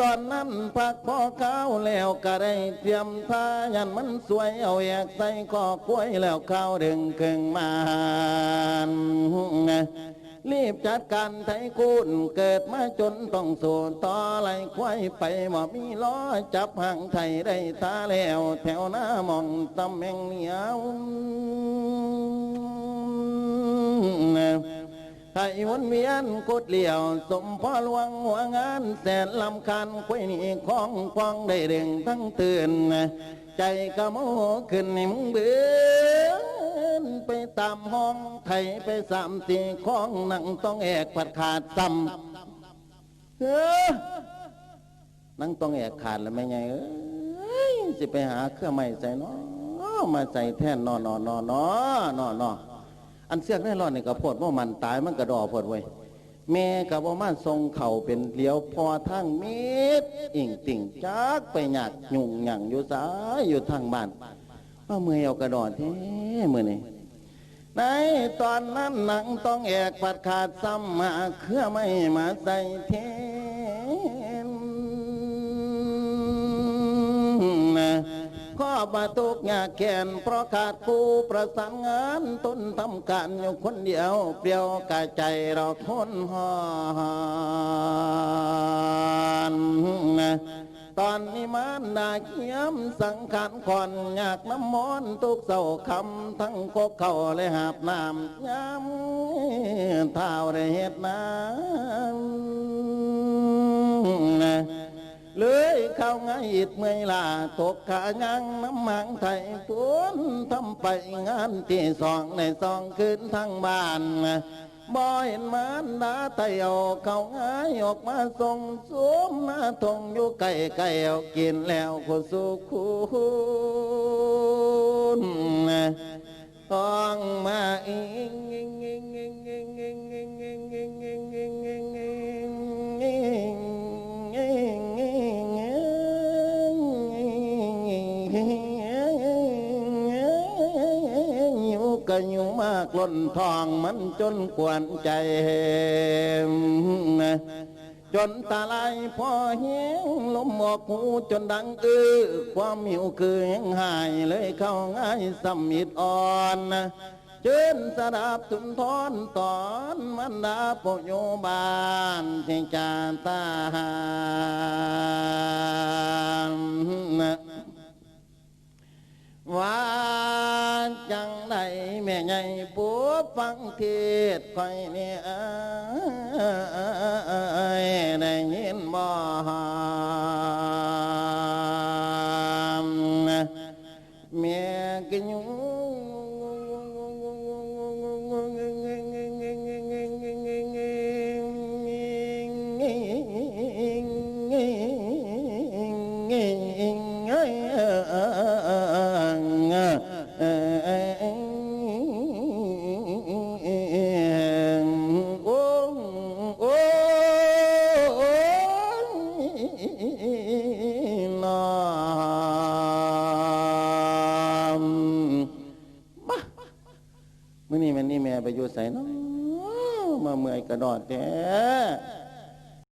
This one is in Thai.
ตอนนั้นพักพอข้าวแล้วก็ได้เตรียมทายันมันสวยเอาแยกใส่คอกล้วยแล้วข้าวดึงครึ่งมารีบจัดการไทยคุณเกิดมาจนต้องสู่ต่อไหลควายไปบ่มีล้อจับห่างไทยได้ตาแล้ว แถวหน้ามองตำแหงเหนียว ให้วนเวียนกดเลี่ยว สมพ่อหลวงหัวงานแสนลำคันควยนี่ของควางได้เร่งทั้งตื่น ใจกะโมขึ้นมึงเบือนไปตามห้องไทยไปสามสี่ของหนังต้องแอกผัดขาดซ้ำเออนั่งต้องแอกขาดแล้วไม่ไงเอ้ยสิไปหาเครื่องใหม่ใส่เนาะมาใส่แท่นนอนนอนนอนอนอน อันเสียกแน่รอนนี่ยก็โพดว่ามันตายมันกระดอพดไว้แม่กับว่ามันทรงเข่าเป็นเลี้ยวพอทางเม็ดอิงติ่งจักไปหยักยุ่งหยั่งอยู่สายอยู่ทางบ้านว่าเมื่อเอากระดอนแท้มือนี่ในตอนนั้นหนังต้องแอกปัดขาดซ้ำมาเครื่อไม่มาใส่เท อบาตุกยากแก่นเพราะขาดผู้ประสานงานต้นทำการอยู่คนเดียว เปลี่ยวกายใจเราคนหอนตอนนี้มันนาเขียมสังขารคอนอยากน้ำมอนต์ทุกเศร้าคำทั้งกกเข้าเลยหาบน้ำย้ำเท้าได้เฮ็ดน้ำ เลยเข้าง่ายดเมื่อยลาตกขายังน้ำมังไทยฝนทำไปงานที่สองในสองคืนทั้งบ้านบ่เห็นมันดาไตเอาเข้าง่ายออกมาส่งสวมหน้าทงอยู่ไก่ไก่เอากินแล้วก็สุคุณ กันอยู่มากล้นทองมันจนกวนใจจนตาลายพอเหียงลมหมอกหูจนดังอือความหิวคือแห้งหายเลยเข้าง่ายสมิดอ่อนเชิญสดับทุนทอนตอนมันดาปโยบานที่จาตาหานว่า ม่ใหญ่ปัวฟังเทศคอยเนี่ยได้ยินบ่แม่กินอยู่ บ้ามื่อนี้มันนี่แม่ไปอยู่ใส่เนาะมาเมื่อยกระดอดแท้